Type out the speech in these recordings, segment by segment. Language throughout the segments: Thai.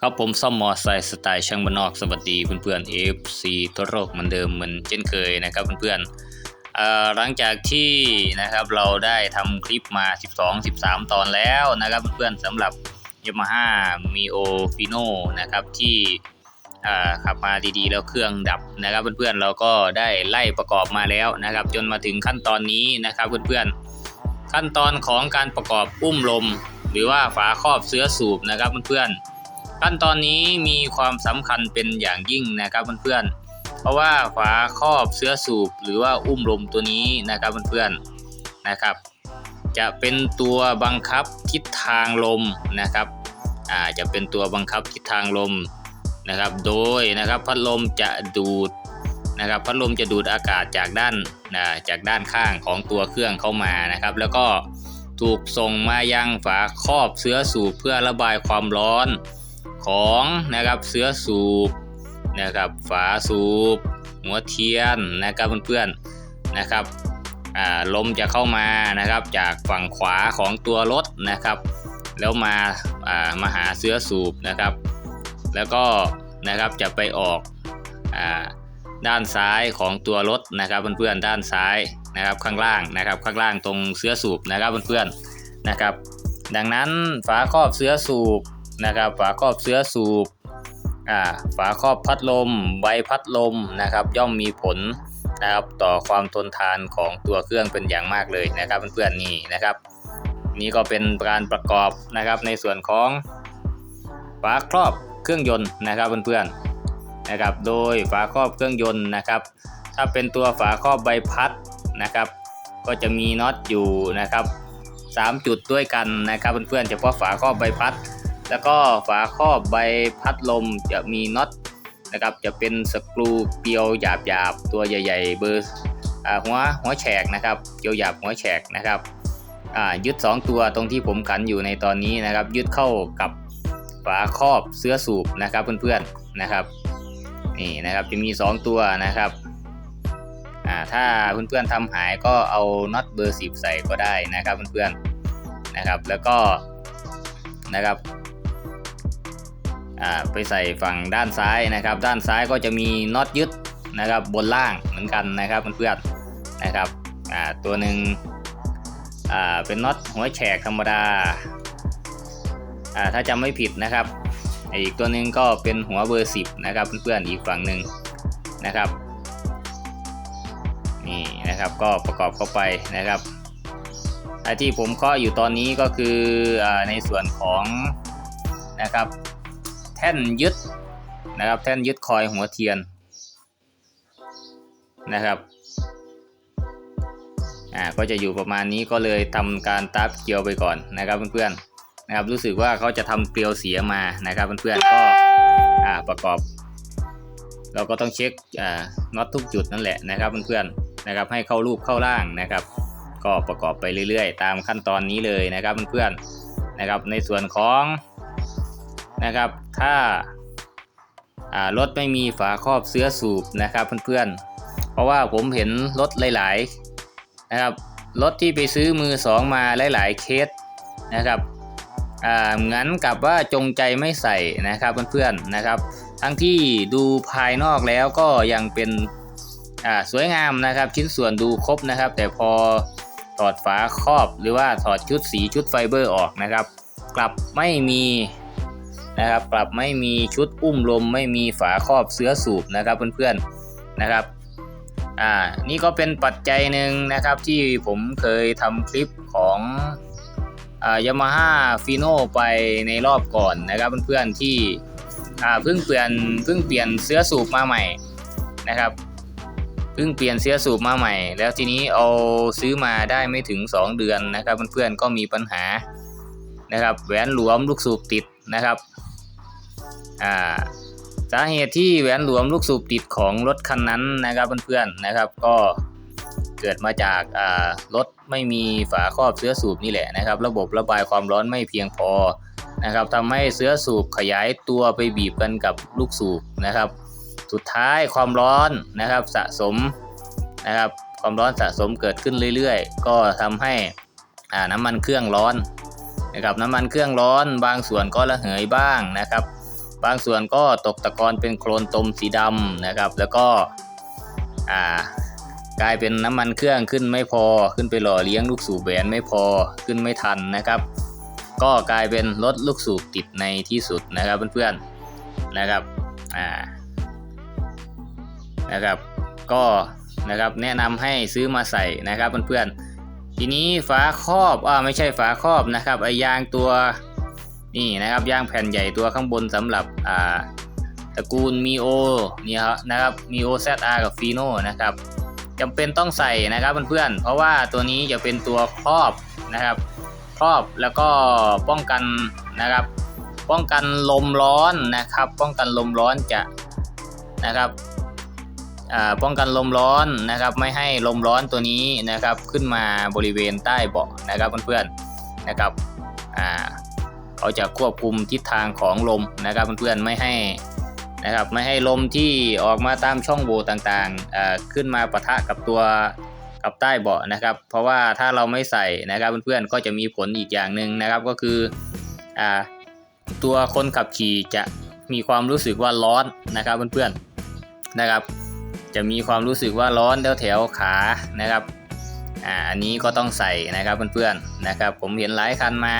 ครับผมซ่อมมอไซค์สไตล์ช่างบ้านนอกสวัสดีเพื่อนๆ FC ทั่วโลกเหมือนเดิมเหมือนเช่นเคยนะครับเพื่อนๆเอ่อหลังจากที่นะครับเราได้ทำคลิปมา 12 13 ตอนแล้วนะครับเพื่อนๆสำหรับ Yamaha Mio Fino นะครับที่ขับมาดีๆแล้วเครื่องดับนะครับเพื่อนๆเราก็ได้ไล่ประกอบมาแล้วนะครับ จนมาถึงขั้นตอนนี้นะครับเพื่อนๆขั้นตอนของการประกอบอุ้มลม หรือว่าฝาครอบเสื้อสูบนะครับเพื่อนๆ ขั้นตอนนี้มีความสำคัญเป็นอย่างยิ่งนะครับเพื่อนๆ เพราะว่าฝาครอบเสื้อสูบหรือว่าอุ้มลมตัวนี้นะครับเพื่อนๆนะครับ จะเป็นตัวบังคับทิศทางลมนะครับอ่าจะเป็นตัวบังคับทิศทางลมนะครับ โดยนะครับพัดลมจะดูดนะครับพัดลมจะดูดอากาศจากด้านนะจากด้านข้างของตัวเครื่องเข้ามานะครับ แล้วก็ถูกส่งมายังฝาครอบเสื้อสูบเพื่อระบายความร้อน ของนะครับเสื้อสูบนะครับฝาสูบหัวเทียนนะครับเพื่อนๆนะครับลมจะเข้ามานะครับจากฝั่งขวาของตัวรถนะครับ แล้วมาามาหาเสื้อสูบนะครับ แล้วก็นะครับจะไปออกอด้านซ้ายของตัวรถนะครับเพื่อนๆด้านซ้ายนะครับข้างล่างนะครับข้างล่างตรงเสื้อสูบนะครับเพื่อนๆนะครับ ดังนั้นฝาครอบเสื้อสูบ นะครับ ฝาครอบเสื้อสูบอ่าฝาครอบพัดลม ใบพัดลมนะครับ ย่อมมีผลนะครับต่อความทนทานของตัวเครื่องเป็นอย่างมากเลยนะครับเพื่อนๆนี่นะครับ นี่ก็เป็นการประกอบนะครับในส่วนของฝาครอบเครื่องยนต์นะครับเพื่อนๆนะครับ โดยฝาครอบเครื่องยนต์นะครับ ถ้าเป็นตัวฝาครอบใบพัดนะครับ ก็จะมีน็อตอยู่นะครับ 3 จุดด้วยกันนะครับเพื่อนๆเฉพาะฝาครอบใบพัด แล้วก็ฝาครอบใบพัดลมจะมีน็อตนะครับจะเป็นสกรูเกลียวหยาบๆตัวใหญ่ ๆ เบอร์หัวหัวแฉกนะครับเกลียวหยาบหัวแฉกนะครับยึด 2 ตัวตรงที่ผมขันอยู่ในตอนนี้นะครับ ยึดเข้ากับฝาครอบเสื้อสูบนะครับเพื่อนๆนะครับนี่นะครับจะมี 2 ตัวนะครับถ้าเพื่อนๆทำหายก็เอาน็อตเบอร์10ใส่ก็ได้นะครับเพื่อนๆนะครับแล้วก็นะครับ ไปใส่ฝั่งด้านซ้ายนะครับ ด้านซ้ายก็จะมีน็อตยึดนะครับบนล่างเหมือนกันนะครับเพื่อนๆนะครับตัวหนึ่งเป็นน็อตหัวแฉกธรรมดาถ้าจำไม่ผิดนะครับอีกตัวหนึ่งก็เป็นหัวเบอร์ 10 นะครับเพื่อนๆอีกฝั่งหนึ่งนะครับนี่นะครับก็ประกอบเข้าไปนะครับที่ผมเคาะอยู่ตอนนี้ก็คืออในส่วนของนะครับ แท่นยึดนะครับ แท่นยึดคอยหัวเทียนนะครับอ่าก็จะอยู่ประมาณนี้ก็เลยทำการตัดเกลียวไปก่อนนะครับเพื่อนๆนะครับรู้สึกว่าเขาจะทำเกลียวเสียมานะครับเพื่อนๆก็อ่าประกอบ เราก็ต้องเช็คอ่าน็อตทุกจุดนั่นแหละนะครับเพื่อนๆนะครับให้เข้ารูปเข้าร่างนะครับ ก็ประกอบไปเรื่อยๆ ตามขั้นตอนนี้เลยนะครับเพื่อนๆนะครับในส่วนของ นะครับ ถ้าารถไม่มีฝาครอบเสื้อสูบนะครับเพื่อนๆ เพราะว่าผมเห็นรถหลายๆนะครับรถที่ไปซื้อมือสองมาหลายๆเคสนะครับอ่าเหมือนกับว่าจงใจไม่ใส่นะครับเพื่อนๆนะครับ ทั้งที่ดูภายนอกแล้วก็ยังเป็นอ่าสวยงามนะครับ ชิ้นส่วนดูครบนะครับ แต่พอถอดฝาครอบหรือว่าถอดชุดสีชุดไฟเบอร์ออกนะครับ กลับไม่มี นะครับกลับไม่มีชุดอุ้มลมไม่มีฝาครอบเสื้อสูบนะครับเพื่อนๆนะครับอ่านี่ก็เป็นปัจจัยหนึ่งนะครับที่ผมเคยทำคลิปของอ่ายามาฮ่าฟีโนไปในรอบก่อนนะครับเพื่อนๆที่อ่าเพิ่งเปลี่ยนเพิ่งเปลี่ยนเสื้อสูบมาใหม่นะครับเพิ่งเปลี่ยนเสื้อสูบมาใหม่ แล้วทีนี้เอาซื้อมาได้ไม่ถึง 2 เดือนนะครับเพื่อนๆก็มีปัญหานะครับแหวนหลวมลูกสูบติดนะครับ อ่าสาเหตุที่แหวนหลวมลูกสูบติดของรถคันนั้นนะครับเพื่อนๆนะครับ ก็เกิดมาจากรถไม่มีฝาครอบเสื้อสูบนี่แหละนะครับ ระบบระบายความร้อนไม่เพียงพอนะครับทำให้เสื้อสูบขยายตัวไปบีบกันกับลูกสูบนะครับ สุดท้ายความร้อนนะครับสะสมนะครับ ความร้อนสะสมเกิดขึ้นเรื่อยๆ ก็ทำให้น้ำมันเครื่องร้อนนะครับน้ำมันเครื่องร้อนบางส่วนก็ระเหยบ้างนะครับ บางส่วนก็ตกตะกอนเป็นโคลนตมสีดำนะครับ แล้วก็อ่ากลายเป็นน้ำมันเครื่องขึ้นไม่พอขึ้นไปหล่อเลี้ยงลูกสูบแหวนไม่พอขึ้นไม่ทันนะครับ ก็กลายเป็นรถลูกสูบติดในที่สุดนะครับเพื่อนๆนะครับอ่านะครับก็นะครับแนะนำให้ซื้อมาใส่นะครับเพื่อนๆทีนี้ฝาครอบอ่าไม่ใช่ฝาครอบนะครับไอยางตัว นี่นะครับย่างแผ่นใหญ่ตัวข้างบนสำหรับอ่าตระกูลมีโอนี่ครับนะครับมีโอ ZR กับฟีโนนะครับจำเป็นต้องใส่นะครับเพื่อนๆเพราะว่าตัวนี้จะเป็นตัวครอบนะครับครอบแล้วก็ป้องกันนะครับ ป้องกันลมร้อนนะครับ ป้องกันลมร้อนจะนะครับป้องกันลมร้อนนะครับ ไม่ให้ลมร้อนตัวนี้นะครับ ขึ้นมาบริเวณใต้เบาะนะครับเพื่อนๆนะครับอ่า เขาจะควบคุมทิศทางของลมนะครับเพื่อนๆไม่ให้นะครับไม่ให้ลมที่ออกมาตามช่องโหว่ต่างๆขึ้นมาปะทะกับตัวกับใต้เบาะนะครับ เพราะว่าถ้าเราไม่ใส่นะครับเพื่อนๆก็จะมีผลอีกอย่างหนึ่งนะครับก็คืออตัวคนขับขี่จะมีความรู้สึกว่าร้อนนะครับเพื่อนๆนะครับ จะมีความรู้สึกว่าร้อนแถวแถวๆขานะครับอ่าอันนี้ก็ต้องใส่นะครับเพื่อนๆนะครับ ผมเห็นหลายคันมา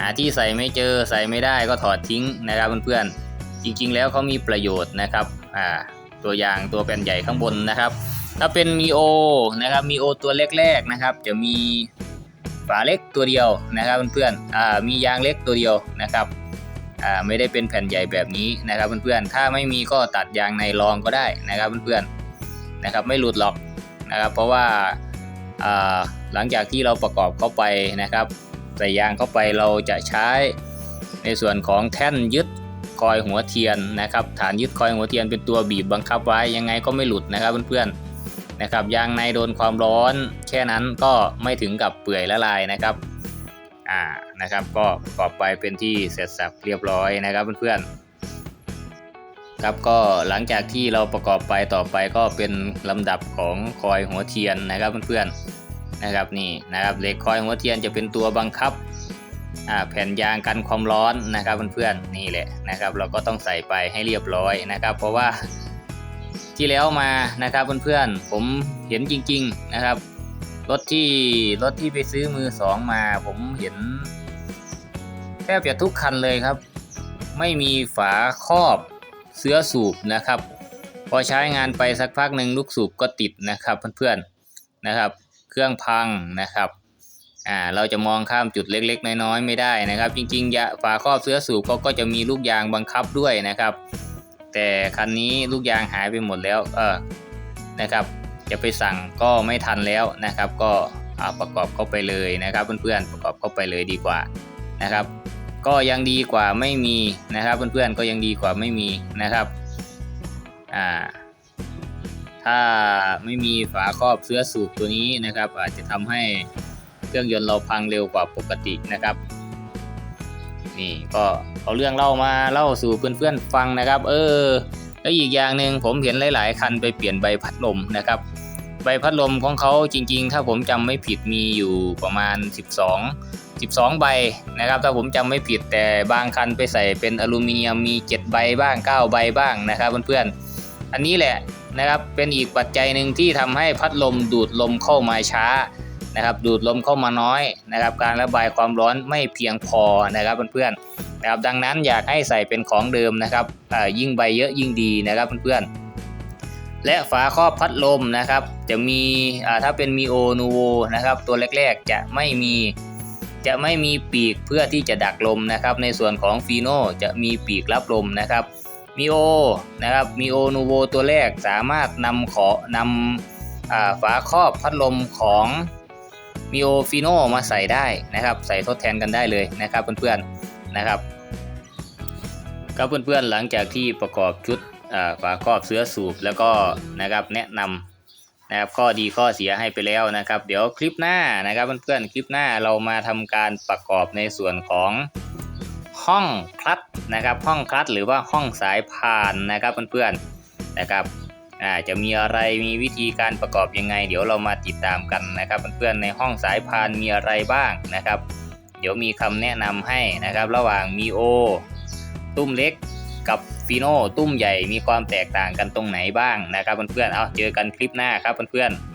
หาที่ใส่ไม่เจอใส่ไม่ได้ก็ถอดทิ้งนะครับเพื่อนๆจริงๆ แล้วเขามีประโยชน์นะครับอ่าตัวอย่างตัวแผ่นใหญ่ข้างบนนะครับ ถ้าเป็นมีโอนะครับมีโอตัวแรกๆนะครับ จะมีฝาเล็กตัวเดียวนะครับเพื่อนๆอ่ามียางเล็กตัวเดียวนะครับอ่าไม่ได้เป็นแผ่นใหญ่แบบนี้นะครับเพื่อนๆถ้าไม่มีก็ตัดยางในรองก็ได้นะครับเพื่อนๆนะครับไม่หลุดหรอกนะครับ เพราะว่าอ่าหลังจากที่เราประกอบเข้าไปนะครับ ใส่ยางเข้าไปเราจะใช้ในส่วนของแท่นยึดคอยหัวเทียนนะครับ ฐานยึดคอยหัวเทียนเป็นตัวบีบบังคับไว้ยังไงก็ไม่หลุดนะครับเพื่อนๆนะครับยางในโดนความร้อนแค่นั้นก็ไม่ถึงกับเปื่อยละลายนะครับอ่านะครับ ก็ประกอบไปเป็นที่เสร็จสับเรียบร้อยนะครับเพื่อนๆครับก็หลังจากที่เราประกอบไปต่อไปก็เป็นลำดับของคอยหัวเทียนนะครับเพื่อนๆ นะครับนี่นะครับเหล็กคอยหัวเทียนจะเป็นตัวบังคับแผ่นยางกันความร้อนนะครับเพื่อนๆนี่แหละนะครับ เราก็ต้องใส่ไปให้เรียบร้อยนะครับ เพราะว่าที่แล้วมานะครับเพื่อนๆผมเห็นจริง ๆนะครับรถที่รถที่ไปซื้อมือสองมา ผมเห็นแทบจะทุกคันเลยครับ ไม่มีฝาครอบเสื้อสูบนะครับ พอใช้งานไปสักพักหนึ่งลูกสูบก็ติดนะครับเพื่อนๆนะครับ เครื่องพังนะครับอ่าเราจะมองข้ามจุดเล็กๆ น้อยๆไม่ได้นะครับ จริงๆยาฝาครอบเสื้อสูบเขาก็จะมีลูกยางบังคับด้วยนะครับ แต่คันนี้ลูกยางหายไปหมดแล้วเออนะครับ จะไปสั่งก็ไม่ทันแล้วนะครับ ก็เอาประกอบเข้าไปเลยนะครับ เพื่อนๆประกอบเข้าไปเลยดีกว่านะครับ ก็ยังดีกว่าไม่มีนะครับ เพื่อนๆก็ยังดีกว่าไม่มีนะครับอ่า ถ้าไม่มีฝาครอบเสื้อสูบตัวนี้นะครับ อาจจะทำให้เครื่องยนต์เราพังเร็วกว่าปกตินะครับ นี่ก็เอาเรื่องเล่ามาเล่าสู่เพื่อนๆฟังนะครับ เออแล้วอีกอย่างหนึ่งผมเห็นหลาย ๆ คันไปเปลี่ยนใบพัดลมนะครับ ใบพัดลมของเขาจริง ๆ ถ้าผมจำไม่ผิดมีอยู่ประมาณ 12 12 ใบนะครับ ถ้าผมจำไม่ผิดแต่บางคันไปใส่เป็นอลูมิเนียมมี 7 ใบบ้าง 9 ใบบ้างนะครับเพื่อนๆอันนี้แหละ นะครับเป็นอีกปัจจัยหนึ่งที่ทำให้พัดลมดูดลมเข้ามาช้านะครับดูดลมเข้ามาน้อยนะครับ การระบายความร้อนไม่เพียงพอนะครับเพื่อนๆนะครับดังนั้นอยากให้ใส่เป็นของเดิมนะครับยิ่งใบเยอะยิ่งดีนะครับเพื่อนๆและฝาครอบพัดลมนะครับจะมีถ้าเป็นมีโอนูโวนะครับตัวแรกๆจะไม่มีจะไม่มีปีกเพื่อที่จะดักลมนะครับในส่วนของฟีโนจะมีปีกรับลมนะครับ มีโอนะครับมีโอนูโวตัวแรกสามารถนำขอนำฝาครอบพัดลมของมีโอฟีโนมาใส่ได้นะครับ ใส่ทดแทนกันได้เลยนะครับเพื่อนๆนะครับก็เพื่อนๆหลังจากที่ประกอบชุดฝาครอบเสื้อสูบแล้วก็นะครับแนะนำนะครับข้อดีข้อเสียให้ไปแล้วนะครับ เดี๋ยวคลิปหน้านะครับเพื่อนๆคลิปหน้าเรามาทำการประกอบในส่วนของ ห้องคลัตนะครับห้องคลัตหรือว่าห้องสายพานนะครับเพื่อนๆนะครับอ่าจะมีอะไรมีวิธีการประกอบยังไง เดี๋ยวเรามาติดตามกันนะครับเพื่อนๆในห้องสายพานมีอะไรบ้างนะครับ เดี๋ยวมีคำแนะนำให้นะครับ ระหว่างมีโอตุ้มเล็กกับฟีโนตุ้มใหญ่มีความแตกต่างกันตรงไหนบ้างนะครับเพื่อนๆเอาเจอกันคลิปหน้าครับเพื่อนๆ